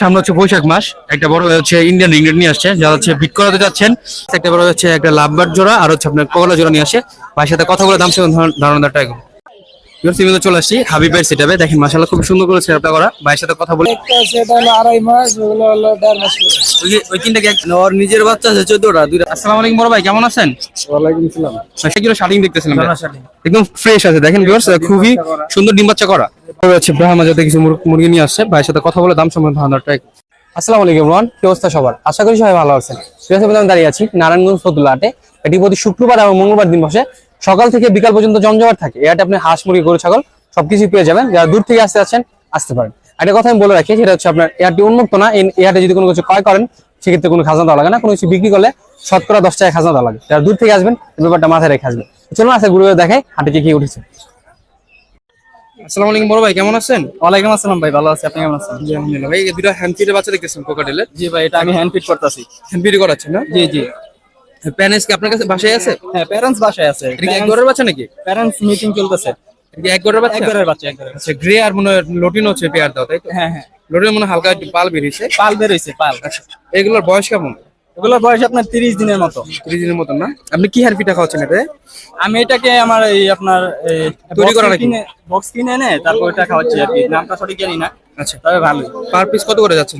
সামনে হচ্ছে বৈশাখ মাস একটা বড় হচ্ছে ইন্ডিয়ান রিংলেট নিয়ে আসছে যারা হচ্ছে বিট করাতে যাচ্ছেন একটা বড় হচ্ছে একটা লাভবার জোড়া আর হচ্ছে আপনার কগলা জোড়া নিয়ে আসে। ভাইয়ের সাথে কথা বলে দাম সে ধারণা ট্রাই করুন সীমিত চলে আসছি হাবিবের সেটাবে দেখেন মাসাল্লাহ খুব সুন্দর করে সেটআপটা করা। ভাইয়ের সাথে কথা বলে একটা সেটা আড়াই মাস ওগুলো হলো দেড় মাস। ওই তিনটা কি ওর নিজের বাচ্চা আছে চোদ্দটা দুইটা। আসসালামু আলাইকুম বড় ভাই কেমন আছেন? ওয়ালাইকুম সালাম। সেগুলো শার্টিং দেখতেছিলাম? একদম ফ্রেশ আছে। দেখেন ভিউয়ার্স খুবই সুন্দর ডিম বাচ্চা করা। মুরগি নিয়ে আসছে। ভাইয়ের সাথে কথা বলে দাম আশা করি সবাই ভালো দাঁড়িয়ে আছি নারায়ণগঞ্জ এটি প্রতি শুক্রবার মঙ্গলবার দিন বসে। সকাল থেকে বিকাল পর্যন্ত জমজমাট থাকে। এই হাটে আপনি হাঁস, মুরগি, গরু, ছাগল সবকিছু পেয়ে যাবেন। যারা দূর থেকে আসতে আছেন আসতে পারেন। একটা কথা আমি বলে রাখি, সেটা হচ্ছে আপনার এয়ারটি উন্মুক্ত না। হাটে যদি কোনো কিছু ক্রয় করেন, সেক্ষেত্রে কোনো খাজনা দেওয়া লাগে না। কোনো কিছু বিক্রি করলে শতকরা দশ টাকা খাজনা দেওয়া লাগে। যারা দূর থেকে আসবেন ব্যাপারটা মাথায় রেখে আসবেন। চলুন আসে ঘুরে দেখাই হাটে কি উঠেছে। আসসালামু আলাইকুম বড় ভাই কেমন আছেন? ওয়ালাইকুম আসসালাম ভাই ভালো আছি। আপনি কেমন আছেন? জি আলহামদুলিল্লাহ। ভাই দুটো হ্যান্ড ফিটের বাচ্চা দেখতেছেন কোকাটেলের জি ভাই এটা আমি হ্যান্ড ফিট করতেছি। হ্যান্ড ফিট করাচ্ছেন না? জি জি। প্যানেস কি আপনার কাছে বাসায় আছে? হ্যাঁ প্যারেন্টস বাসায় আছে। এটা কি এক ঘরের বাচ্চা নাকি? প্যারেন্টস মিটিং চলতেছে। এক ঘরের বাচ্চা? এক ঘরের বাচ্চা এক ঘরের আচ্ছা গ্রে আর মনে হয় লটিন হচ্ছে পেয়ার দাও তাই তো? হ্যাঁ হ্যাঁ। লটিন মনে হালকা একটু পাল বেরিয়েছে। পাল বের হইছে পাল। আচ্ছা এগুলোর বয়স কেমন? এগুলোর বয়স আপনার তিরিশ দিনের মতো। ত্রিশ দিনের মতন না? আপনি কি হ্যান্ড ফিটা খাওয়াচ্ছেন এটা আমি এটাকে আমার এই আপনার তৈরি করা নাকি? বক্স কিনে এনে তারপর এটা খাওয়াচ্ছি আর কি। নামটা সঠিক জানি না আচ্ছা। তবে ভালোই পার পিস কত করে যাচ্ছে?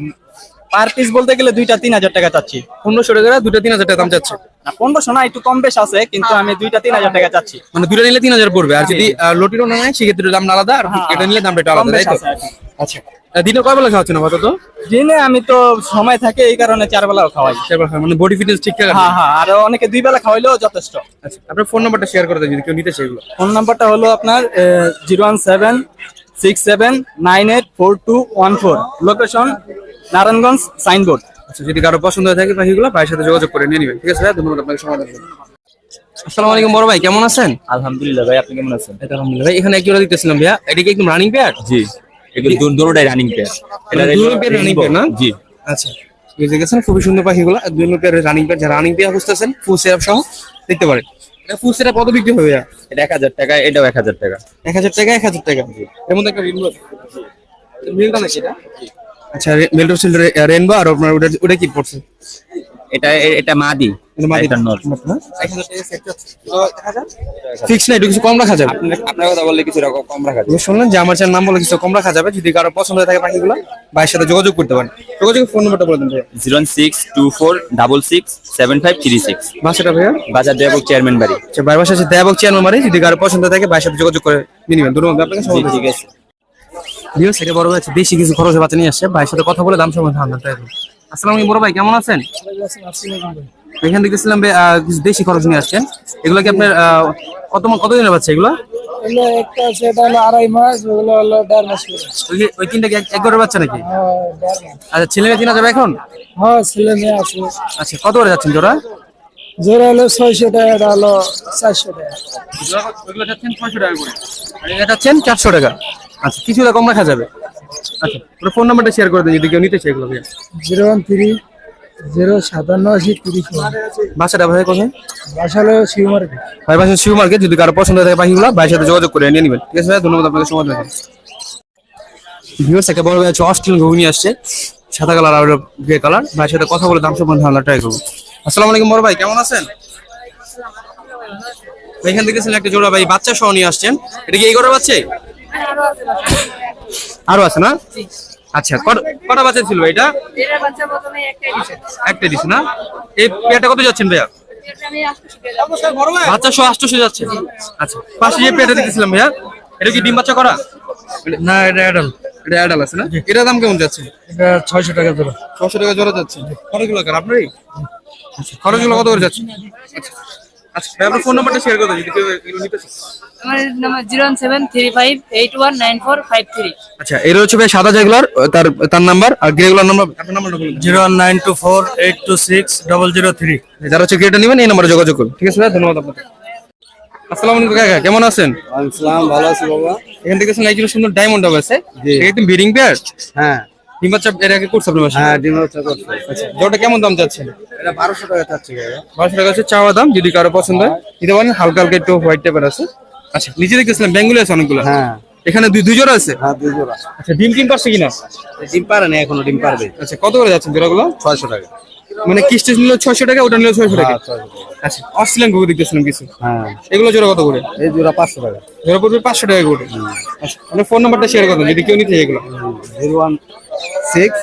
পার পিস বলতে গেলে দুইটা তিন হাজার টাকা চাচ্ছি। পনেরোশো টাকা দুটো তিন হাজার টাকা দাম যাচ্ছে। না পনেরোশো না একটু কম বেশ আছে কিন্তু আমি দুইটা তিন হাজার টাকা চাচ্ছি। মানে দুটো নিলে তিন হাজার পড়বে। আর যদি লটিনও না নেয় সেক্ষেত্রে দাম আলাদা আর এটা নিলে দামটা আলাদা তাই তো। আচ্ছা। দিনে কয় বেলা খাওয়াচ্ছেন আপাতত? দিনে আমি তো সময় থাকে এই কারণে চার বেলাও খাওয়াই। চারবার খাওয়া, মানে বডি ফিটনেস ঠিকঠাক হ্যাঁ হ্যাঁ আর অনেকে দুই বেলা খাওয়াইলেও যথেষ্ট। আচ্ছা আপনার ফোন নাম্বারটা শেয়ার করে দেন যদি কেউ নিতে চাই এগুলো। ফোন নাম্বারটা হলো আপনার zero one seven six seven nine eight four two one four. Location Narayanganj signboard আচ্ছা যদি কারও পছন্দ হয়ে থাকে পাখিগুলো ভাইয়ের সাথে যোগাযোগ করে নিয়ে নেবেন ঠিক আছে ধন্যবাদ আপনাকে সময় দেওয়ার জন্য। আসসালামু আলাইকুম বড় ভাই কেমন আছেন? আলহামদুলিল্লাহ ভাই আপনি কেমন আছেন? আলহামদুলিল্লাহ ভাই এখানে এক জোড়া দিতেছিলাম ভাইয়া। এটা কি একদম রানিং পেয়ার জি। এগুলো দুটোটাই রানিং পেয়ার দুটো পেয়ার রানিং পেয়ার না? জি। আচ্ছা গেছেন? খুবই সুন্দর পাখিগুলো। রানিং পেয়ার যারা রানিং পেয়ার খুঁজতেছেন ফুল সেরাপ সহ দেখতে পারেন। এটা ফুল সেরাপ কত বিক্রি হবে এটা এক হাজার টাকা এটাও টাকা। এর মধ্যে একটা রেনবো মিলটা নাকি এটা? আচ্ছা মেলটো রেনবো আর আপনার ওটা ওটা কি পড়ছে? এটা এটা মাদি। এটা মাদি। এটা নর ফিক্স না? একটু কিছু কম রাখা যাবে। আপনার আপনার কথা বললে কম রাখা যাবে। শুনলেন যে আমার চ্যানেল নাম বলে কিছু কম রাখা যাবে যদি কারও পছন্দ হয়ে থাকে পাখিগুলো ভাইয়ের সাথে যোগাযোগ করতে পারেন। যোগাযোগ ফোন নাম্বারটা বলে দেন zero six two four double six seven five three six. বাসাটা ভাইয়া? বাজার দেবক চেয়ারম্যান বাড়ি। আচ্ছা ভাইয়ের বাসা আছে যদি কারও পছন্দ থাকে ভাইয়ের সাথে যোগাযোগ করে নিয়ে নেবেন। ধন্যবাদ আপনাকে জি সময় ঠিক আছে। ভিউ সেটা বড় ভাই আছে বেশি কিছু খরচে বাচ্চা নিয়ে আসছে। ভাইয়ের সাথে কথা বলে দাম সম্বন্ধে ধারণা দেয় আসসালামু আলাইকুম বড় ভাই কেমন আছেন? এখান থেকে দেখছিলাম কিছু দেশি খরচ নিয়ে আসছেন। এগুলো কি আপনার কত বাচ্চা এগুলো? এগুলো একটা সেটা হলো আড়াই মাস ওগুলো হলো দেড় মাস ওই যে- তিনটা কি এক- ঘরের বাচ্চা নাকি? হ্যাঁ আচ্ছা ছেলে মেয়ে তিন যাবে এখন? হ্যাঁ ছেলে মেয়ে আছে। আচ্ছা কত করে যাচ্ছেন জোড়া? জোড়া হলো ছয়শো টাকা এটা হলো চারশো টাকা। ওইগুলো যাচ্ছেন ছয়শো টাকা করে। আর এটা যাচ্ছেন চারশো টাকা। আচ্ছা কিছুটা কম রাখা যাবে। আচ্ছা ফোন নাম্বারটা শেয়ার করে দিন যদি কেউ নিতে চাই এগুলো ভাইয়া। জিরো ওয়ান থ্রি জিরো সাতান্ন আশি তিরিশ। বাসাটা ভাই কোথায়? বাসা হলো শিবমার্কেট ভাই বাসা শিব মার্কেট যদি কারও পছন্দ হয় থাকে পাখিগুলো ভাইয়ের সাথে যোগাযোগ করে নিয়ে নেবেন। ঠিক আছে ভাই ধন্যবাদ আপনাকে সময় দেবেন ভিউয়ার্স একটা বড় ভাই আছে অস্ট্রেল ঘুগনি আসছে। সাদা কালার আর গ্রে কালার। ভাইয়ের সাথে কথা বলে দাম সম্বন্ধে ধারণা ট্রাই করব। আসসালামু আলাইকুম বড় ভাই কেমন আছেন? এখান থেকে একটা জোড়া ভাই বাচ্চা সহ নিয়ে আসছেন। এটা কি এই করে বাচ্চা? আরও আছে না? আচ্ছা কটা বাচ্চা ছিল ভাই এটা? এটার বাচ্চা প্রথমে একটাই দিছে একটা দিস না? এই পেয়ারটা কত যাচ্ছেন ভাইয়া? বাচ্চা আষ্টশো যাচ্ছে। আচ্ছা পাশে যে পেয়ারটা দেখেছিলাম ভাইয়া এটা কি ডিম বাচ্চা করা? না এটা অ্যাডাল এটা অ্যাডাল আছে না? এটার দাম কেমন যাচ্ছে? এটা ছয়শো টাকা জোড়া। ছশো টাকা জোড়া যাচ্ছে। খরচগুলো কার? আপনারই? আচ্ছা খরচগুলো কত করে যাচ্ছে? আচ্ছা আচ্ছা আপনার ফোন নাম্বারটা শেয়ার করে দিন কেউ নিতে চায়। আমার number zero one seven three five eight one nine four five three আচ্ছা এর হচ্ছে ভাই সাদা যেগুলার তার তার নাম্বার আর গ্রেগুলার নাম্বার আপনার নাম্বারটা বলুন। Zero one nine two four eight two six double zero three যারা হচ্ছে গ্রেটা নেবেন এই নাম্বারে যোগাযোগ করুন। ঠিক আছে ভাই ধন্যবাদ আপনাকে। আসসালামু আলাইকুম কাকা কেমন আছেন? আসসালাম ভালো আছি বাবা। এখান থেকে সুন্দর ডায়মন্ড হবে আছে। একদম বিডিং পেয়ার হ্যাঁ। ডিম বাচ্চা এর আগে করছে আপনার হ্যাঁ করছে। আচ্ছা কেমন দাম যাচ্ছে এটা বারোশো টাকা হচ্ছে চাওয়া দাম যদি কারও পছন্দ হয়। পারেন হালকা হালকা একটু হোয়াইট টাইপের আছে। আচ্ছা নিচে দেখতেছিলাম বেঙ্গুলি আছে অনেকগুলো। হ্যাঁ। এখানে দুই দুই জোড়া আছে? হ্যাঁ দুই জোড়া আচ্ছা ডিম টিম পারছে কিনা? ডিম পারে না এখনও ডিম পারবে। আচ্ছা কত করে যাচ্ছেন জোড়াগুলো? ছয়শো টাকা। মানে কিস্টি নিল ছয়শো টাকা ওটা নিল ছয়শো টাকা। আচ্ছা অস্ট্রেলিয়ান গুগু দেখতেছিলাম কিছু। হ্যাঁ। এগুলো জোড়া কত করে? এই জোড়া পাঁচশো টাকা। জোড়া পড়বে পাঁচশো টাকা করে। আচ্ছা মানে ফোন নাম্বারটা শেয়ার করুন যদি কেউ নিতে চায় এগুলো। Zero one six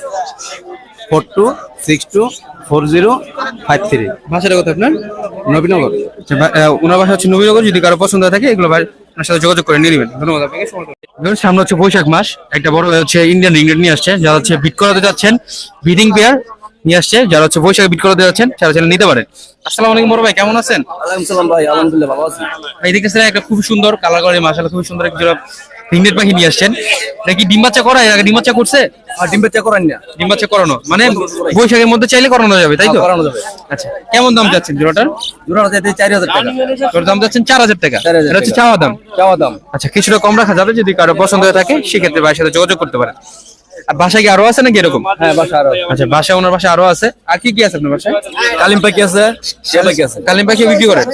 four two six two four zero five three. ভাষাটা কথা আপনার? নবীনগর। আচ্ছা, ওনার বাসা হচ্ছে নবীনগর যদি কারও পছন্দ হয়ে থাকে এগুলো ভাই আপনার সাথে যোগাযোগ করে নিয়ে নেবেন। ধন্যবাদ আপনাকে। ধরুন সামনে হচ্ছে বৈশাখ মাস একটা বড় হচ্ছে ইন্ডিয়ান রিংগেট নিয়ে আসছে যারা হচ্ছে বিট করাতে যাচ্ছেন বিডিং পেয়ার নিয়ে আসছে যারা হচ্ছে বৈশাখে বিট করাতে যাচ্ছেন তারা চ্যানেল নিতে পারেন। আসসালামু আলাইকুম বড় ভাই কেমন আছেন? আলহামদুলিল্লাহ ভাই আলহামদুলিল্লাহ ভালো আছি। ভাই দেখতেছেন একটা খুব সুন্দর কালার করে মাসালা খুব সুন্দর একটা রিংগেট পাখি নিয়ে আসছেন। নাকি কি ডিম বাচ্চা করা আগে ডিম বাচ্চা করছে? আর ডিম বাচ্চা করেন না ডিম বাচ্চা করানো। মানে বৈশাখের মধ্যে চাইলে করানো যাবে তাই তো? হ্যাঁ, করানো যাবে। আচ্ছা কেমন দাম যাচ্ছেন জোড়াটার? জোড়াটা চাইতে চারি হাজার টাকা। তোর দাম যাচ্ছেন চার হাজার টাকা। এটা হচ্ছে। চাওয়া দাম। চাওয়া দাম। আচ্ছা কিছুটা কম রাখা যাবে যদি কারও পছন্দ হয়ে থাকে সেক্ষেত্রে ভাইয়ের সাথে যোগাযোগ করতে পারেন। আর বাসায় কি আরও আছে নাকি এরকম? হ্যাঁ বাসা আরও আচ্ছা বাসায় ওনার বাসা আরও আছে। আর কি কি আছে আপনার বাসায়? কালিম পাখি আছে টিয়া পাখি আছে। কালিম পাখি বিক্রি করেন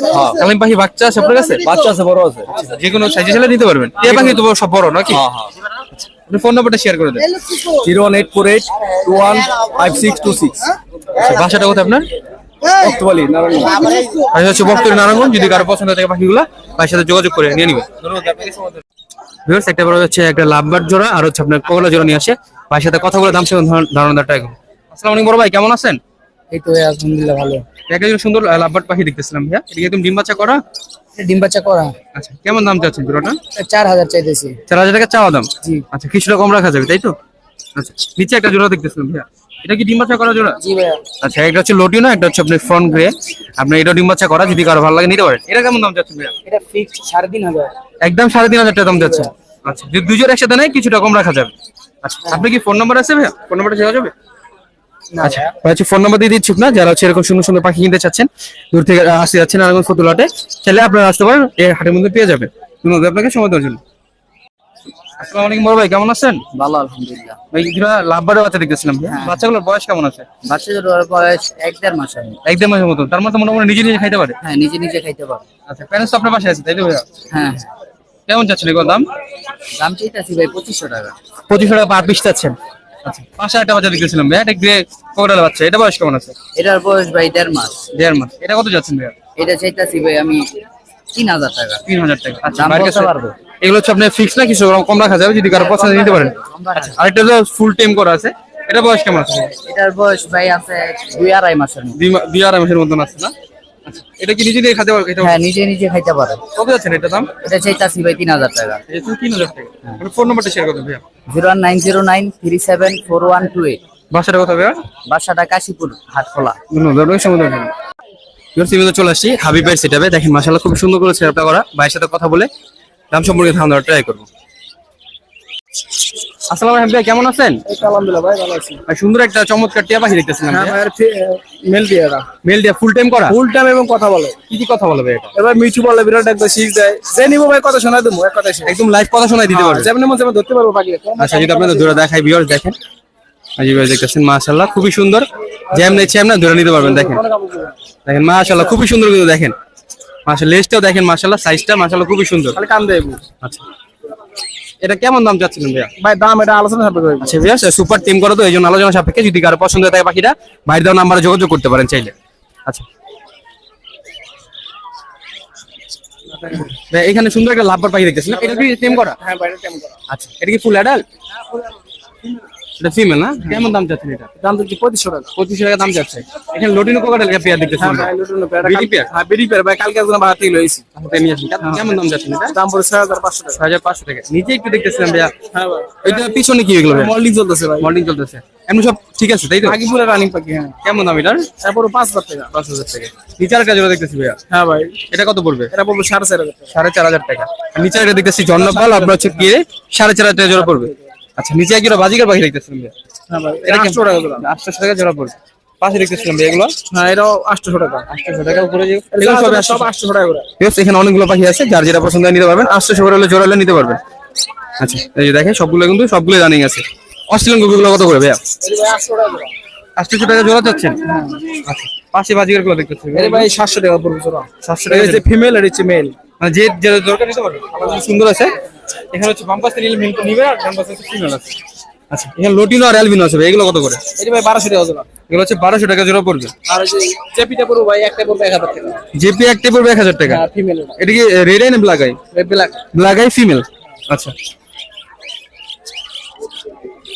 কালিম পাখি বাচ্চা আছে আপনার কাছে? বাচ্চা আছে বড় আছে। যে কোনো সাইজে ছেলে নিতে পারবেন। টিয়া পাখি তো সব বড় নাকি? হ্যাঁ হ্যাঁ। ফোন নাম্বারটা শেয়ার করে দেন। Zero one eight four eight two one five six two six. আচ্ছা, বাসাটা কোথায় আপনার? নারায়ণগঞ্জ। হচ্ছে বক্তব্য নারায়ণগঞ্জ। যদি কারও পছন্দ থাকে পাখিগুলো ভাইয়ের সাথে যোগাযোগ করে নিয়ে নিবে। ভিউয়ার্স একটা বড় হচ্ছে একটা লাভবার জোড়া আর হচ্ছে আপনার কোকলা জোড়া নিয়ে আসে। ভাইয়ের সাথে কথা বলে দাম সে ধারণা ট্রাই করুন আসসালামু আলাইকুম বড় ভাই কেমন আছেন? এই তো আলহামদুলিল্লাহ ভালো। একটা সুন্দর লাভবার পাখি দেখতেছিলাম ভাইয়া। এটা কি একদম ডিম বাচ্চা করা? ডিম বাচ্চা করা। আচ্ছা কেমন দাম চাচ্ছেন জোড়াটা চার হাজার চাইতেছি। চার হাজার টাকা চাওয়া দাম? জি। আচ্ছা কিছুটা কম রাখা যাবে তাই তো? আচ্ছা নিচে একটা জোড়া দেখতেছিলাম ভাইয়া। এটা কি ডিম বাচ্চা করা জোড়া? জি ভাইয়া। আচ্ছা একটা হচ্ছে লোটিনো একটা হচ্ছে আপনার ফ্রন্ট গ্রে আপনি এটা ডিম বাচ্চা করা যদি কারও ভালো লাগে নিতে পারেন। এটা কেমন দাম চাচ্ছেন ভাইয়া? এটা ফিক্সড সাড়ে তিন হাজার। একদম সাড়ে তিন হাজার টাকা দাম যাচ্ছে আচ্ছা যদি দুজন একসাথে নেয় কিছুটা কম রাখা যাবে। আচ্ছা আপনি কি ফোন নাম্বার আছে ভাইয়া? ফোন নাম্বারটা দেওয়া যাবে? আচ্ছা হচ্ছে ফোন নাম্বার দিয়ে দিচ্ছি না? যারা হচ্ছে এরকম সুন্দর সুন্দর পাখি কিনতে চাচ্ছেন দূর থেকে আসতে যাচ্ছেন ফতুলাটে আপনারা আসতে পারেন এই হাটের মধ্যে পেয়ে যাবেন। ধন্যবাদ আপনাকে সময় দেওয়ার জন্য। আসসালামু আলাইকুম বড় ভাই কেমন আছেন? ভালো আলহামদুলিল্লাহ। ভাই লাভবারের বাচ্চা দেখতেছিলাম। বাচ্চাগুলোর বয়স কেমন আছে? বয়স এক দেড় মাস আমি একদম মাসের মতো। তার মধ্যে মোটামুটি নিজে নিজে খাইতে পারে? হ্যাঁ নিজে নিজে খাইতে পারো। আচ্ছা প্যারেন্টস তো আপনার পাশে আছে তাই তো ভাইয়া? হ্যাঁ। কেমন চাচ্ছেন এগুলোর দাম? দাম চাইতেছি ভাই পঁচিশশো টাকা। পঁচিশশো টাকা পার পিস চাচ্ছেন আচ্ছা। পাঁচশো একটা বাচ্চা দেখতেছিলাম ভাইয়া এটা গ্রে কোকড়াল বাচ্চা। এটা বয়স কেমন আছে? এটার বয়স ভাই দেড় মাস। দেড় মাস। এটা কত যাচ্ছেন ভাইয়া এটা চাইতেছি ভাই আমি তিন হাজার টাকা। তিন হাজার টাকা। আচ্ছা বলতে কাছে-। এগুলো হচ্ছে আপনার ফিক্স না কিছু? কম রাখা যাবে যদি কারও পছন্দ নিতে পারেন। আচ্ছা আরেকটা হলো ফুল টাইম করা আছে। এটা বয়স কেমন আছে? এটার বয়স ভাই আছে দুই আড়াই মাসের দুই আড়াই মাসের মতন আছে না? এটা কি নিজে দিয়ে খাতে পারবে এটা হ্যাঁ নিজে নিজে খাইতে পারে। কত যাচ্ছেন এটা দাম? এটা চাইতেছি ভাই তিন হাজার টাকা। এটা তিন হাজার টাকা। ফোন নাম্বারটা শেয়ার করবেন ভাইয়া। Zero one nine zero nine three seven four one two eight. বাসাটা কথা ভাইয়া? বাসাটা কাশীপুর হাটখোলা। ধন্যবাদ আপনাকে সময় জন্য চলে আসছি হাবিবের সেটাবে দেখেন মাসাল্লাহ খুব সুন্দর করে সেটআপটা করা। ভাইয়ের সাথে কথা বলে দাম সম্পর্কে ধারণা ট্রাই করব। আসসালামু ভাই কেমন আছেন? আলহামদুলিল্লাহ ভাই ভালো আছি। সুন্দর একটা চমৎকার টিয়া পাখি দেখতেছিলাম হ্যাঁ মেল দিয়ে মেল দিয়া ফুল টাইম করা? ফুল টাইম এবং কথা বলে। কি কি কথা এটা? এবার মিঠু বলে বিরাট একদম শিখ দেয়। যে নিবো ভাই কথা শোনায় দেবো এক কথায় একদম লাইভ কথা দিতে পারবে। যেমন মন যেমন ধরতে পারব পাখি আচ্ছা যদি আপনাদের দেখাই ভিউয়ার্স দেখেন। আজি ভাই দেখতেছেন মাশাআল্লাহ খুবই সুন্দর। জ্যাম নেই চ্যাম না ধরে নিতে পারবেন দেখেন। দেখেন মাশাআল্লাহ খুবই সুন্দর কিন্তু দেখেন। মাশাআল্লাহ লেজটাও দেখেন মাশাআল্লাহ সাইজটা মাশাআল্লাহ খুবই সুন্দর। খালি কান দেয় আচ্ছা। এটা কেমন দাম চাচ্ছিলেন ভাইয়া? ভাই দাম এটা আলোচনা সাপেক্ষে। আচ্ছা ভিউয়ার্স সুপার টিম করা তো এই জন্য আলোচনা সাপেক্ষে যদি কারও পছন্দ হয় থাকে পাখিটা বাইরে দেওয়া নাম্বারে যোগাযোগ করতে পারেন চাইলে। আচ্ছা। ভাই, এখানে সুন্দর একটা লাভবার পাখি দেখতেছিলাম। এটা কি টিম করা? হ্যাঁ বাইরে টিম করা। আচ্ছা এটা কি ফুল অ্যাডাল্ট এটা ফিমেল না? কেমন দাম চাচ্ছেন এটা? দাম তো পঁচিশশো টাকা। পঁচিশশো টাকা দাম যাচ্ছে এখানে লোটিনো কোকাটেল পেয়ার দেখতেছি ভাই লুটুন পেয়ারা বিডি পেয়ার? হ্যাঁ বিডি পেয়ার। ভাই কালকে একজন নিয়ে আসুন। কেমন দাম যাচ্ছে এটা? দাম পড়ে ছয় হাজার পাঁচশো টাকা। ছয় হাজার পাঁচশো টাকা। নিচে একটু দেখতেছিলাম ভাইয়া। হ্যাঁ ভাই। ওইটা পিছনে কি এগুলো মল্লিং চলতেছে ভাই। মর্নিং চলতেছে। এমনি সব ঠিক আছে তাই তো? আগে পুরো রানিং পাখি হ্যাঁ। কেমন দাম এটার? তারপরে পাঁচ হাজার টাকা। পাঁচ হাজার টাকা। নিচে আরেকটা জোড়া দেখতেছি ভাইয়া। হ্যাঁ ভাই। এটা কত পড়বে? এটা বলব সাড়ে চার হাজার টাকা। সাড়ে চার হাজার টাকা। নিচে একটা দেখতেছি জন্নপাল আপনার হচ্ছে গিয়ে সাড়ে চার হাজার টাকা জোড়া পড়বে। আচ্ছা নিচে এক জোড়া বাজিকার পাখি দেখতেছিলাম হ্যাঁ ভাই এটা? আটশো টাকা দিলাম আটশোশো টাকা জোড়া পড়বে। পাশে দেখতেছিলাম এগুলো? হ্যাঁ এটাও আটশো টাকা। আটশোশো টাকা উপরে এগুলো সব সব আটশো টাকা করে। এখানে অনেকগুলো পাখি আছে যার যেটা পছন্দ হয় নিতে পারবেন। আটশো সবার হলে জোড়া হলে নিতে পারবেন। আচ্ছা এই যে দেখেন সবগুলো কিন্তু সবগুলো রানিং আছে। অস্ট্রেলিয়ান গুগুলো কত করে ভাইয়া? ভাই আটশো টাকা। আটশো টাকা জোড়া চাচ্ছেন? আচ্ছা পাশে বাজিকারগুলো দেখতেছি। এই ভাই সাতশো টাকা পড়বে জোড়া। সাতশো টাকা হচ্ছে ফিমেল আর হচ্ছে মেল মানে যে যে দরকার নিতে কাছে সুন্দর আছে। এখানে হচ্ছে বাম পাশে নিলে মিল্ক নিবে আর ডান পাশে হচ্ছে ফিমেল আছে। আচ্ছা এখানে লোটিনো আর অ্যালবিনো আছে ভাই এগুলো কত করে? এটা ভাই বারোশো টাকা জোড়া এগুলো হচ্ছে বারোশো টাকা জোড়া পড়বে। আর ওই যে চেপিটা ভাই একটা পড়বে এক হাজার টাকা। জেপি একটা পড়বে এক হাজার টাকা? হ্যাঁ ফিমেল এটা কি রেড আই না black eye black black eye female আচ্ছা।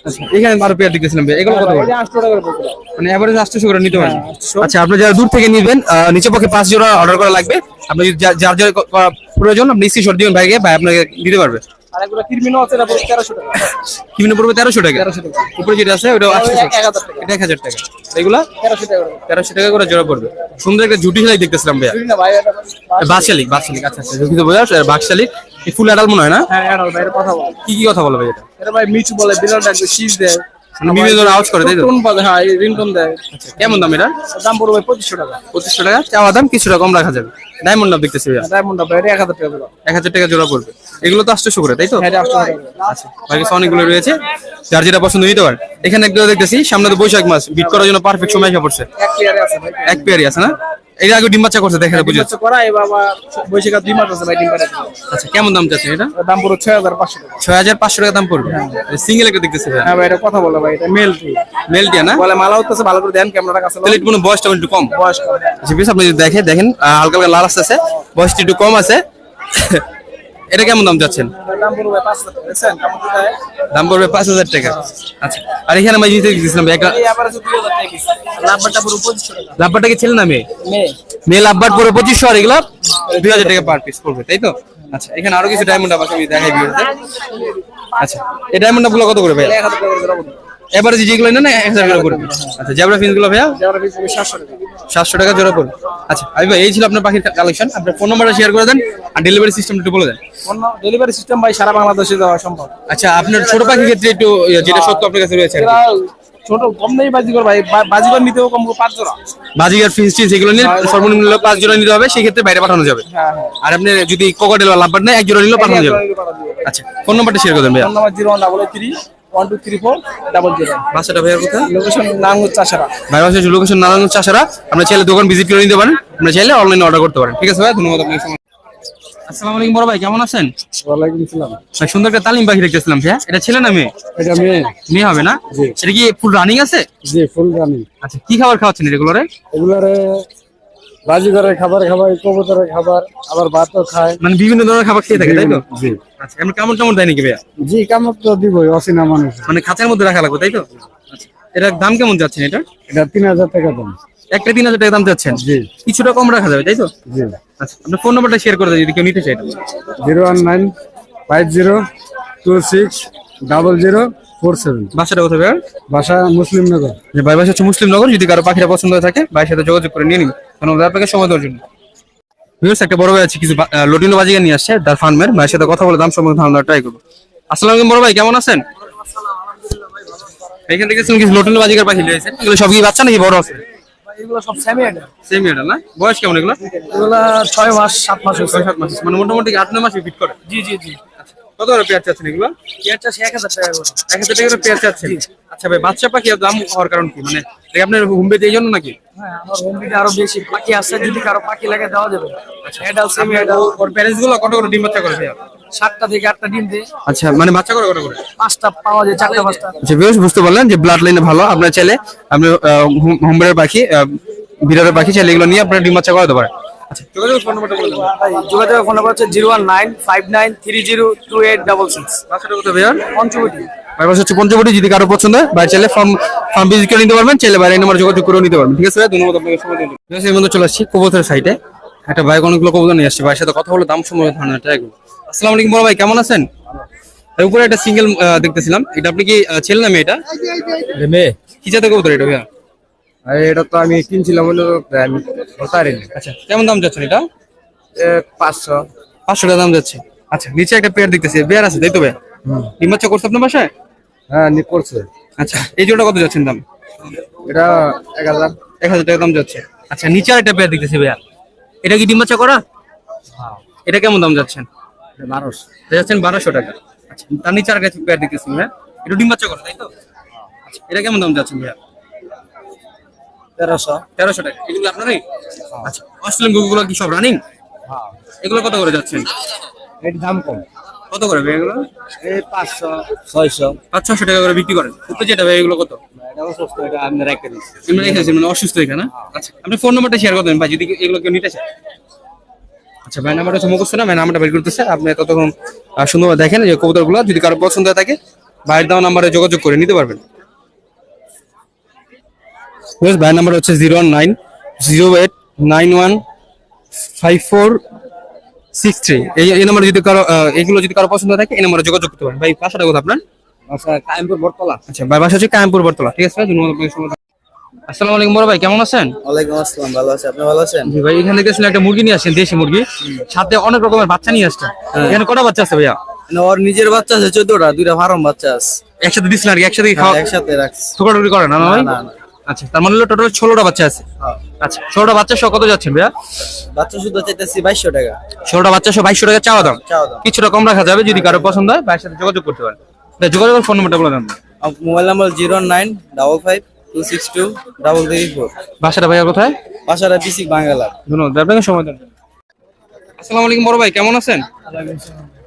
আচ্ছা এখানে আরও পেয়ার দেখতেছিলাম এগুলো কত করে? আটশো টাকা পড়বে। মানে এভারেজ আটশো করে নিতে পারেন। আচ্ছা আপনি যারা দূর থেকে নিবেন নিচে পক্ষে পাঁচ জোড়া অর্ডার করা লাগবে। আপনি যার যার প্রয়োজন আপনি স্ক্রিনশট দিবেন ভাইকে ভাই আপনাকে দিতে পারবে। পড়বে তেরোশো টাকা। কিমিনো পড়বে তেরোশো টাকা? উপরে যেটা আছে ওটা আটশো এক হাজার টাকা। এটা এক হাজার টাকা। এগুলা? তেরোশো টাকা করে। জোড়া পড়বে। সুন্দর একটা জুটি সেলাই দেখতেছিলাম ভাইয়া। বাকশালিক বাকশালিক আচ্ছা আচ্ছা বোঝা বাকশালিক। ফুল অ্যাডাল মনে হয় না? হ্যাঁ কি কি কথা বলো ভাই এটা? ভাই মিচু বলে বিড়াল ডাকবে শীষ দেয়। বিভিন্ন ধরনের আওয়াজ করে তাই তো? টোন বাজে হ্যাঁ রিংটোন দেয়। কেমন দাম এটা দাম পড়বে পঁচিশশো টাকা। পঁচিশশো টাকা। চাওয়া দাম কিছুটা কম রাখা যাবে। ডায়মন্ড দাম দেখতেছি ভাইয়া। ডায়মন্ড এটা এক হাজার টাকা জোড়া এক হাজার টাকা জোড়া পড়বে। এগুলো তো আটশোশো করে তাই তো? হ্যাঁ আচ্ছা বাকি অনেকগুলো রয়েছে। যার যেটা পছন্দ নিতে পারেন এখানে দেখতেছি সামনে তো বৈশাখ মাস। বিট করার জন্য পারফেক্ট সময় এসে পড়ছে। এক পেয়ারই আছে না? এর আগে ডিম বাচ্চা করছে দেখে বুঝে বাচ্চা করা এবার আমার বৈশাখ দুই মাস আছে ভাই ডিম পাড়া আচ্ছা কেমন দাম চাচ্ছেন এটা? দাম হাজার পাঁচশো টাকা। ছয় হাজার পাঁচশো টাকা দাম পড়বে? সিঙ্গেল একটা দেখতেছি ভাই। হ্যাঁ ভাই এটা কথা বলো ভাই এটা মেল মেলটি না? বলে মালা উঠতেছে ভালো করে দেন ক্যামেরাটা কাছে তাহলে একটু বয়সটা একটু কম। বয়স কম। আচ্ছা বেশ আপনি যদি দেখে দেখেন হালকা হালকা লাল আসছে বয়সটা একটু কম আছে। এটা কেমন দাম চাচ্ছেন? দাম পড়বে পাঁচ হাজার টাকা। আচ্ছা আর এখানে আমি জিনিস কেজি। লাভবারটা কি ছেলে না মেয়ে? মেয়ে। মেল আব্বার পরে পঁচিশশো আর এগুলো দুই হাজার টাকা পার পিস পড়বে তাই তো? আচ্ছা এখানে আরও কিছু ডায়মন্ড আছে আমি দেখাই ভিডিওতে আচ্ছা এই ডায়মন্ডগুলো কত করে পড়বে এবারে যেগুলো না না এক হাজার করে আচ্ছা জেবরা ফিন্সগুলো ভাইয়া? যেমন পিস সাতশো টাকা। সাতশো টাকা জোড়া পড়বে আচ্ছা আমি ভাই এই ছিল আপনার পাখির কালেকশন আপনার ফোন নাম্বারটা শেয়ার করে দেন আর ডেলিভারি সিস্টেম একটু বলে দেন। ডেলিভারি সিস্টেম ভাই সারা বাংলাদেশে দেওয়া সম্ভব। আচ্ছা আপনার ছোট পাখির ক্ষেত্রে একটু ইয়ে, যেটা সত্য আপনার কাছে রয়েছে ছোট কম নেই ভাই। বা- বাজিকর নিতেও কম করে পাঁচ জোড়া। বাজিগার ফিন্স টিন্স এগুলো নিয়ে সর্বনিম্ন পাঁচ জোড়া নিতে হবে সেই ক্ষেত্রে বাইরে পাঠানো যাবে। হ্যাঁ হ্যাঁ। আর আপনি যদি কোকাটেল বা লাভবার নেয় এক জোড়া নিলেও পাঠানো যাবে। আচ্ছা ফোন নাম্বারটা শেয়ার করে দেন ভাইয়া। Phone number zero one double three one two three four double zero বাসাটা ভাইয়ার কোথায়? লোকেশন ভাই লোকেশন নারায়ণগঞ্জ চাষারা। আমরা চাইলে দোকান ভিজিট করে নিতে পারেন। আমরা চাইলে অনলাইনে অর্ডার করতে পারেন। ঠিক আছে ভাই ধন্যবাদ আপনাকে আসসালামু আলাইকুম বড় ভাই কেমন আছেন? ওয়ালাইকুম আসসালাম। ভাই সুন্দর একটা তালিম পাখি দেখতেছিলাম ভাইয়া। এটা ছেলে না মেয়ে? এটা মেয়ে। মেয়ে হবে না? এটা কি ফুল রানিং আছে? জি ফুল রানি আচ্ছা কি খাবার খাওয়াচ্ছেন এগুলারে? বাজিগরের খাবার খাবার কবুতরের খাবার আবার ভাতও খায়। মানে বিভিন্ন ধরনের খাবার খেয়ে থাকে তাই তো? জি। আচ্ছা এমন কেমন কেমন দেয় নাকি ভাইয়া? জি কামড় তো দিবই অসিনা মানুষ। মানে খাঁচার মধ্যে রাখা লাগবে তাই তো? আচ্ছা এটার দাম কেমন যাচ্ছেন এটা এটা তিন হাজার টাকা দাম। একটা তিন হাজার টাকা দাম যাচ্ছেন জি। কিছুটা কম রাখা যাবে তাই তো? জি। আচ্ছা আপনার ফোন নাম্বারটা শেয়ার করে দেন যদি কেউ নিতে এটা। Zero one nine five zero two six double zero four seven. বাসাটা কোথায় ভাইয়া? বাসা মুসলিম নগর যে ভাই বাসা হচ্ছে মুসলিম নগর যদি কারও পাখিটা পছন্দ হয়ে থাকে ভাইয়ের সাথে যোগাযোগ করে নিয়ে নিন। ধন্যবাদ আপনাকে সময় দেওয়ার জন্য। ভিউয়ার্স একটা বড় ভাই আছে কিছু লটিনো বাজিকে নিয়ে আসছে তার ফার্মের ভাইয়ের সাথে কথা বলে দাম সম্পর্কে ধারণা ট্রাই করব। আসসালামু আলাইকুম বড় ভাই কেমন আছেন? এখান থেকে কিছু লটিনো বাজিকার পাখি নিয়েছেন এগুলো সব কি বাচ্চা নাকি বড় আছে? এগুলো সব সেমি এটা না? বয়স কেমন এগুলো? এগুলো ছয় মাস সাত মাস হয়েছে। ছয় সাত মাস। মানে মোটামুটি আট নয় মাসে ফিট করে? জি জি জি। কত করে পেয়ার চাচ্ছেন এগুলো? সে এক হাজার টাকা করে। এক হাজার টাকা করে পেয়ার চাচ্ছেন? আচ্ছা ভাই বাচ্চা পাখি দাম হওয়ার কারণ কি? মানে আপনার হোম বেজ এই জন্য নাকি? হ্যাঁ আমার আরও বেশি পাখি আছে যদি কারও পাখি লাগে দেওয়া যাবে। এডাল সেমি এডাল ওর প্যারেন্টসগুলো কত করে ডিম বাচ্চা করে সাতটা থেকে আটটা ডিম দিয়ে। আচ্ছা মানে বাচ্চা করে কত করে? পাঁচটা পাওয়া যায় চারটা পাঁচটা। আচ্ছা বেশ বুঝতে পারলেন যে ব্লাড লাইনে ভালো। আপনার চাইলে আপনি হোমবের পাখি বিড়ালের পাখি ছেলে এগুলো নিয়ে আপনার ডিম বাচ্চা করাতে পারেন আচ্ছা যোগাযোগ ফোন নাম্বারটা বলে দেন ফোন নাম্বার হচ্ছে zero one nine five nine three zero two eight double six. কোথায় ভাইয়া পঞ্চবটি। ভাই বাসা হচ্ছে পঞ্চবটি যদি কারও পছন্দ হয় বাইরে চাইলে ফার্ম ফার্ম ভিজিট করে নিতে পারবেন চাইলে বাইরে নাম্বার যোগাযোগ করে নিতে পারবেন ঠিক আছে? ভাই ধন্যবাদ আপনাকে সময় দিন এই বন্ধু চলে আসছি কবুতরের সাইডে একটা বাইক অনেকগুলো কবুতর নিয়ে আসছে। ভাইয়ের সাথে কথা বলে দাম সম্পর্কে ধারণা ট্রাই করব আসসালামু আলাইকুম বড় ভাই কেমন আছেন? উপরে একটা সিঙ্গেল দেখতেছিলাম। এটা আপনি কি ছেলে না মেয়ে এটা মেয়ে। কি জাতের কবুতর এটা ভাইয়া? আরে এটা তো আমি কিনছিলাম হলো আমি হতারি আচ্ছা কেমন দাম যাচ্ছেন এটা? পাঁচশো। পাঁচশো টাকা দাম যাচ্ছে। আচ্ছা নিচে একটা পেয়ার দেখতেছি বেয়ার আছে তাই তো ভাই? করছে আপনার বাসায়? হ্যাঁ নি করছে। আচ্ছা এই জোড়া কত যাচ্ছেন দাম? এটা এক হাজার। এক হাজার টাকা দাম যাচ্ছে। আচ্ছা নিচে আর একটা পেয়ার দেখতেছি ভাইয়া। এটা কি ডিম বাচ্চা করা? এটা কেমন দাম যাচ্ছেন বারোশো। যাচ্ছেন বারোশো টাকা। আচ্ছা তার নিচে আর একটা পেয়ার দেখতেছি ভাইয়া। এটা ডিম বাচ্চা করা তাই তো? আচ্ছা, এটা কেমন দাম যাচ্ছেন ভাইয়া? তেরোশো। তেরোশো টাকা। এগুলো আপনারই? আচ্ছা অস্ট্রেলিয়ান গুগুলো কি সব রানিং এগুলো কত করে যাচ্ছেন এর দাম কম। কত করে ভাই এগুলো? এই পাঁচশো ছয়শো। পাঁচ ছশো টাকা করে বিক্রি করেন। তো যেটা ভাই এগুলো কত? মানে অসুস্থ এখানে? আচ্ছা আপনি ফোন নাম্বারটা শেয়ার ভাই যদি এগুলো কেউ নিতে চায়। আচ্ছা ভাই নাম্বারটা হচ্ছে মুখস্থ না? ভাই নাম্বারটা বের করতেছে। আপনি ততক্ষণ সুন্দরভাবে দেখেন যে কবুতরগুলো যদি কারও পছন্দ থাকে ভাইয়ের দেওয়া নাম্বারে যোগাযোগ করে নিতে পারবেন। ভাইয়ের নাম্বার হচ্ছে zero nine zero eight nine one five four six three এই এই নাম্বারে যদি কারও এগুলো যদি কারও পছন্দ থাকে এই নাম্বারে যোগাযোগ করতে পারেন। ভাই পাঁচশো টাকা আপনার? আচ্ছা কায়েমপুর বটতলা। আচ্ছা ভাই বাসা হচ্ছে কায়ামপুর বরতলা ঠিক আছে। আসসালামু আলাইকুম বড় ভাই কেমন আছেন? ওয়ালাইকুম আসসালাম ভালো আছে। আপনি ভালো আছেন? জি ভাই এখান থেকে একটা মুরগি নিয়ে আসছেন দেশি মুরগি। সাথে অনেক রকমের বাচ্চা নিয়ে আসছেন। এখানে কটা বাচ্চা আছে ভাইয়া? ওর নিজের বাচ্চা আছে চোদ্দটা দুইটা ফার্ম বাচ্চা আছে। একসাথে দিচ্ছিলেন আর কি একসাথে খাওয়া একসাথে রাখছি। ঠোকাঠুকি করে না ভাই? না, না। আচ্ছা তার মানে হলো টোটাল ষোলোটা বাচ্চা আছে। হ্যাঁ। আচ্ছা ষোলোটা বাচ্চা সহ কত যাচ্ছেন ভাইয়া? বাচ্চা শুধু চাইতেছি বাইশশো টাকা। ষোলোটা বাচ্চা সহ বাইশশো টাকা চাওয়া দাম। কিছুটা কম রাখা যাবে যদি কারও পছন্দ হয় ভাইয়ের সাথে যোগাযোগ করতে পারেন। ভাই, যোগাযোগের ফোন নাম্বারটা বলে দেন। Mobile number zero nine double five two six two double three four বাসাটা ভাইয়া কোথায়? বাসাটা বিসিক বাঙ্গালা ধন্যবাদ। আপনাকে সময় দেন। আসসালামু আলাইকুম বড় ভাই কেমন আছেন?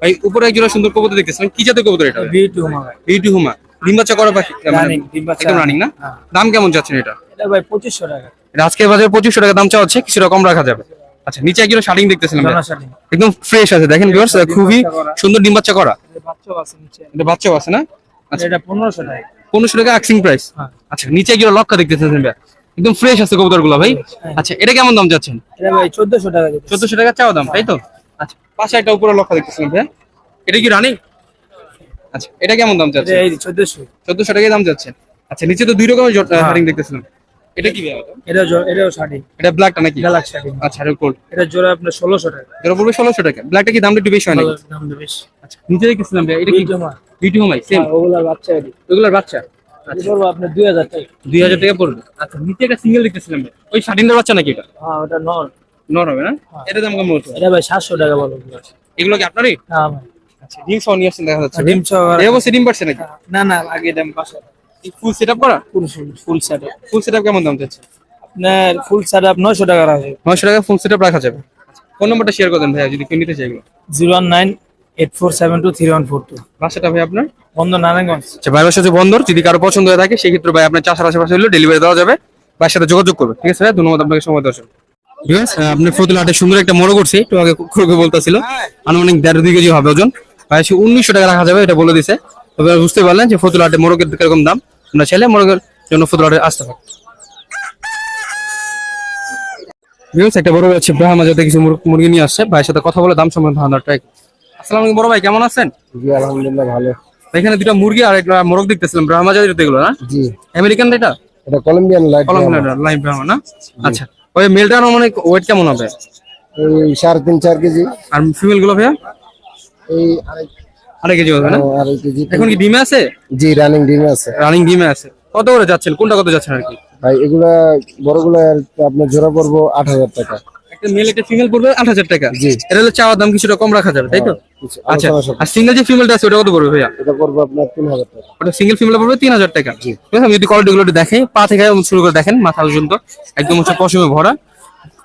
ভাই উপরে এক জোড়া সুন্দর কবুতর দেখতেছেন। কি জাতের কবুতর এটা? বিটু বিউটি হুমা। ডিম বাচ্চা করা পাখি মানে। একদম রানিং না? হ্যাঁ। দাম কেমন যাচ্ছেন এটা? এটা ভাই পঁচিশশো টাকা। আজকের বাজারে পঁচিশশো টাকা দাম চাওয়া হচ্ছে কিছুটা কম রাখা যাবে। আচ্ছা নিচে এক জোড়া শার্টিং দেখতেছিলাম একদম ফ্রেশ আছে। দেখেন ভিউয়ার্স খুবই সুন্দর ডিম বাচ্চা করা বাচ্চা আছে নিচে। এটা বাচ্চাও আছে না? আচ্ছা। এটা টাকা। পনেরোশো টাকা আক্সিং প্রাইস হ্যাঁ। আচ্ছা নিচে জোড়া লক্কা দেখতেছেন ভাই। একদম ফ্রেশ আছে কবুতরগুলো ভাই আচ্ছা এটা কেমন দাম যাচ্ছেন এটা ভাই চোদ্দশো টাকা দিতে চোদ্দশো টাকা চাওয়া দাম তাই তো? আচ্ছা পাশে একটা উপরে লক্ষ্য দেখতেছিলাম ভাই। এটা কি রানিং আচ্ছা এটা কেমন দাম যাচ্ছে এই চোদ্দশো। চোদ্দশো টাকায় দাম যাচ্ছে আচ্ছা নিচে তো দুই রকমের হারিং দেখতেছিলাম। এটা কি এটা এটাও শাড়ি। এটা ব্ল্যাকটা নাকি? গ্যালাক শাড়ি। আচ্ছা এটা কোল্ড এটা জোড়া আপনার ষোলোশো টাকা। যেটা পড়বে ষোলোশো টাকা। ব্ল্যাকটা কি দামটা একটু বেশি হয় নাকি? দাম বেশি। আচ্ছা নিচে দেখতেছিলাম ভাই এটা কি? বিটুমা। বিটু হোমাই সেম হ্যাঁ, ওগুলার বাচ্চা এটি ওগুলোর বাচ্চা? এটা পড়ব আপনার দুই হাজার টাকা। দুই হাজার টাকা পড়বে। আচ্ছা নিচে একটা সিঙ্গেল দেখতেছিলাম ভাই। ওই স্বাধীনতার বাচ্চা নাকি এটা? হ্যাঁ ওটা নর। নর হবে না? এটা দাম কেমন হচ্ছে? এটা ভাই সাতশো টাকা বলো। এগুলো কি আপনারই? হ্যাঁ ভাই আচ্ছা ডিম সহ নিয়ে আসছেন দেখা যাচ্ছে ডিম সহকারে- এই অবশ্যই ডিম পাচ্ছে নাকি? না না আগে দাম পাঁচশো ফুল করা? ফুল সেট কেমন দাম যাচ্ছে আপনার ফুল টাকা ফুল রাখা যাবে। ফোন নাম্বারটা শেয়ার করে দেন ভাইয়া যদি কেউ নিতে চাই এগুলো। বাসাটা ভাই আপনার? বন্ধ নারায়ণগঞ্জ। আচ্ছা বন্দর যদি কারও পছন্দ হয়ে থাকে সেক্ষেত্রে ভাই আপনার চাষার আশেপাশে হলে ডেলিভারি দেওয়া যাবে। ভাইয়ের সাথে যোগাযোগ করবে ঠিক আছে ভাই ধন্যবাদ আপনাকে সময় দেওয়ার জন্য। ভিউয়ার্স, আহ, আপনি ফতুল হাটে সুন্দর একটা মোড় করছি একটু আগে বলতেছিল। আনুমানিক দেড় দুই কেজি হবে ওজন। ভাই উনিশশো টাকা রাখা যাবে এটা বলে দিছে। তবে বুঝতে পারলেন যে ফতুল হাটে মোরগের কীরকম দাম। আমরা চাইলে মোরগের জন্য ফতুল হাটে আসতে পারি ভিউয়ার্স, একটা বড় আছে ব্রাহ্মা জাতের কিছু মুরগ- মুরগি নিয়ে আসছে। ভাইয়ের সাথে কথা বলে দাম সম্বন্ধে ধারণা ট্রাই আসসালামু আলাইকুম বড় ভাই কেমন আছেন? জি আলহামদুলিল্লাহ ভালো। এখানে দুটা মুরগি আর একটা মোরগ দেখতেছিলাম ব্রাহ্মা জাতের এগুলো না? জি। আমেরিকান এটা? এটা কলম্বিয়ান লাইট কলম লাইভ ব্রাহ্মা না? আচ্ছা ওই মেলটার মানে ওয়েট কেমন হবে? সাড়ে তিন চার কেজি। আর ফিমেলগুলো ভাইয়া? এই আড়াই কেজি। হবে না? আড়াই কেজি। এখন কি ডিমে আছে? জি রানিং ডিম আছে। রানিং ডিমে আছে। কত করে যাচ্ছেন? কোনটা কত যাচ্ছেন আর কি? ভাই এগুলা বড়গুলা আপনার জোড়া পড়ব আট হাজার টাকা। একটা মেল একটা ফিমেল পড়বে আট হাজার টাকা। জি। এটা হলে চাওয়ার দাম কিছুটা কম রাখা যাবে তাই তো? কিছু আচ্ছা আর সিঙ্গেল যে ফিমেলটা আছে ওটা কত পড়বে ভাইয়া? এটা পড়ব আপনার তিন হাজার টাকা। ওটা সিঙ্গেল ফিমেল পড়বে তিন হাজার টাকা। আমি যদি কোয়ালিটি গুলো দেখে পা থেকে শুরু করে দেখেন মাথা পর্যন্ত একদম হচ্ছে পশমে ভরা।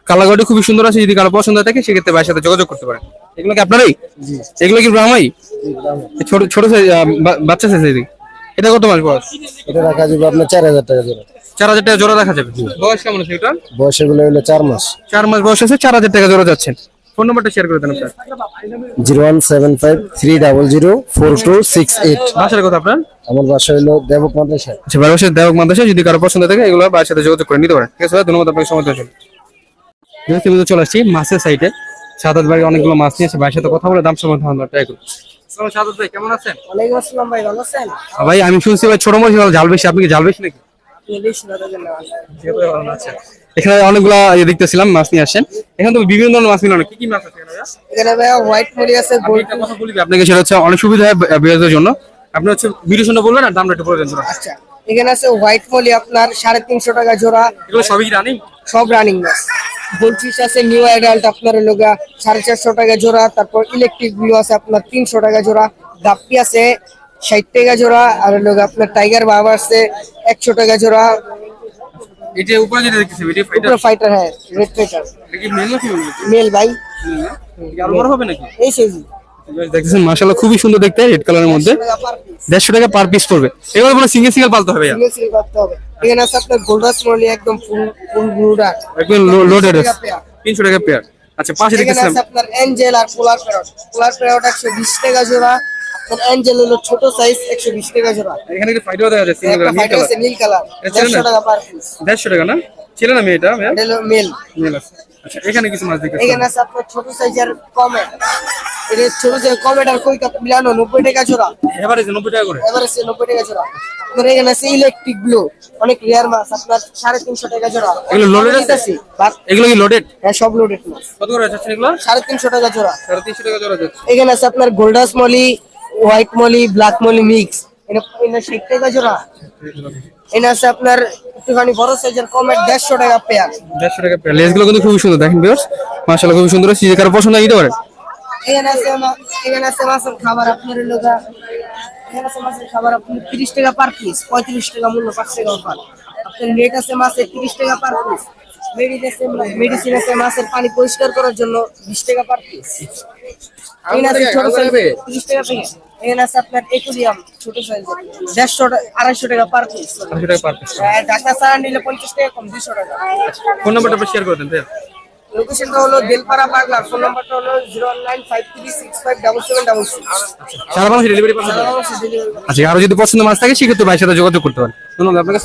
কালারগুলো খুবই সুন্দর আছে যদি কারও পছন্দ থাকে সেক্ষেত্রে ভাইয়ের সাথে যোগাযোগ করতে পারেন। এগুলো কি আপনারই? এগুলো কি ব্রাহ্মাই ছোট ছোট বাচ্চা সাইজ এটা কত মাস বয়স? এটা রাখা যাবে আপনার চার হাজার টাকা জোড়া। চার হাজার টাকা জোড়া রাখা যাবে। বয়স কেমন আছে এটা বয়স এগুলো হলো চার মাস। চার মাস বয়স আছে চার হাজার টাকা জোড়া যাচ্ছেন। ফোন নাম্বারটা শেয়ার করে দেন আপনার। Zero one seven five three double zero four two six eight. বাসার কথা আপনার? আমার বাসা হলো দেবক মাদ্রাসা। আচ্ছা বছর দেবক মাদ্রাসা যদি কারও পছন্দ থাকে এগুলো বাবার সাথে যোগাযোগ করে নিতে পারেন। ঠিক আছে ধন্যবাদ আপনাকে সময় দেওয়ার জন্য। যেহেতু আমি তো চলে আসছি মাছের সাইডে সাদাত বাড়ি অনেকগুলো মাছ নিয়েছে ভাইয়ের সাথে কথা বলে দাম সম্বন্ধে ধারণা ট্রাই করি সাদাত ভাই কেমন আছেন? ওয়ালাইকুম আসসালাম ভাই ভালো আছেন? ভাই আমি শুনছি ভাই ছোট মাছ জাল বেশি। আপনি কি জাল বেশি নাকি? এখানে অনেকগুলা ইয়ে দেখতেছিলাম মাছ নিয়ে আসেন এখানে তো বিভিন্ন ধরনের মাছ নিয়ে কি কি মাছ আছে এখানে ভাইয়া? হোয়াইট মলি আছে কথা বলি আপনাকে সেটা হচ্ছে অনেক সুবিধা হয় বিয়াজের জন্য। আপনি হচ্ছে ভিডিও শুনে বলবেন আর দামটা একটু বলে দেন আচ্ছা এখানে আছে হোয়াইট মলি আপনার সাড়ে তিনশো টাকা জোড়া। এগুলো সবই রানিং সব রানিং মাছ। গোলফিশ আছে নিউ অ্যাডাল্ট আপনার হলো গা সাড়ে চারশো টাকা জোড়া তারপর ইলেকট্রিকগুলো আছে আপনার তিনশো টাকা জোড়া গাপ্পি আছে ষাট টাকা জোড়া আর হলো গা আপনার টাইগার বাবা আছে একশো টাকা জোড়া। এই যে উপরে যেটা দেখতেছি ভিডিও ফাইটার উপরে ফাইটার হ্যাঁ রেড ফাইটার এটা কি মেল না ফিমেল মেল ভাই। আরও বড় হবে নাকি? এই সাইজ দেখতেছেন মাশাআল্লাহ খুবই সুন্দর দেখতে রেড কালারের মধ্যে। টাকা পার পিস দেড়শো টাকা পার পিস পড়বে। এগুলো কোনো সিঙ্গেল সিঙ্গেল পালতে হবে সিঙ্গেল সিঙ্গেল করতে হবে। এখানে আছে আপনার গোল্ডাস মলি একদম ফুল ফুল ব্লুডার একদম লোডেড টাকা পেয়ার। তিনশো টাকা পেয়ার আচ্ছা পাশে দেখতেছিলাম। আছে আপনার অ্যাঞ্জেল আর পোলার প্যারট পোলার প্যারট একশো বিশ টাকা জোড়া। আপনার অ্যাঞ্জেল হলো ছোট সাইজ একশো বিশ টাকা জোড়া। এখানে একটা দেখা যাচ্ছে নীল কালার নীল কালার পার পিস টাকা না? ছিল না মেয়েটা মেল মেল আছে। আচ্ছা এখানে কিছু মাছ দেখতেছি এখানে আছে আপনার ছোট সাইজের কমেট এটা ছোট সাইজের কমেট আর কই কাপ মিলানো নব্বই টাকা জোড়া। এভারেজ নব্বই টাকা করে? এবার আছে নব্বই টাকা জোড়া। আপনার এখানে আছে ইলেকট্রিক ব্লু অনেক রেয়ার মাছ আপনার সাড়ে তিনশো টাকা জোড়া। এগুলো loaded আছে? এগুলো কি লোডেড হ্যাঁ সব লোডেড মাছ। কত করে যাচ্ছে এগুলো? সাড়ে তিনশো টাকা জোড়া। সাড়ে তিনশো টাকা জোড়া যাচ্ছে। এখানে আছে আপনার gold dust molly white molly black molly mix এটা এটা ষাট টাকা জোড়া। এখানে আছে আপনার একটুখানি বড় সাইজের কমেট দেড়শো টাকা পেয়ার দেড়শো টাকা পেয়ার লেসগুলো কিন্তু খুবই সুন্দর দেখেন বিয়ার্স মাশাআল্লাহ খুবই সুন্দর। কারও পছন্দ নিতে এখানে আছে এখানে আছে মাছের খাবার আপনার লোকা এখানে আছে মাছের খাবার আপনি তিরিশ টাকা পার পিস পঁয়ত্রিশ টাকা মূল্য পাঁচ টাকা অফার আপনার রেট আছে মাছের তিরিশ টাকা পার পিস মেডিসিন আছে মেডিসিন আছে মাছের পানি পরিষ্কার করার জন্য বিশ টাকা পার পিস তিরিশ টাকা এখানে আছে আপনার একুরিয়াম ছোট সাইজ দেড়শো টাকা আড়াইশো টাকা পার পিস আড়াইশো টাকা পার পিস ঢাকা সারা নিলে পঞ্চাশ টাকা কম দুশো টাকা। ফোন নাম্বারটা শেয়ার করে দেন ভাইয়া। লোকেশনটা হলো বেলপাড়া ফোন নাম্বারটা হলো zero nine five three six five double seven double six সারা বাংলাদেশে ডেলিভারি আচ্ছা আরও যদি পছন্দ মাছ থাকে সেক্ষেত্রে ভাইয়ের সাথে যোগাযোগ করতে পারেন। ধন্যবাদ আপনাকে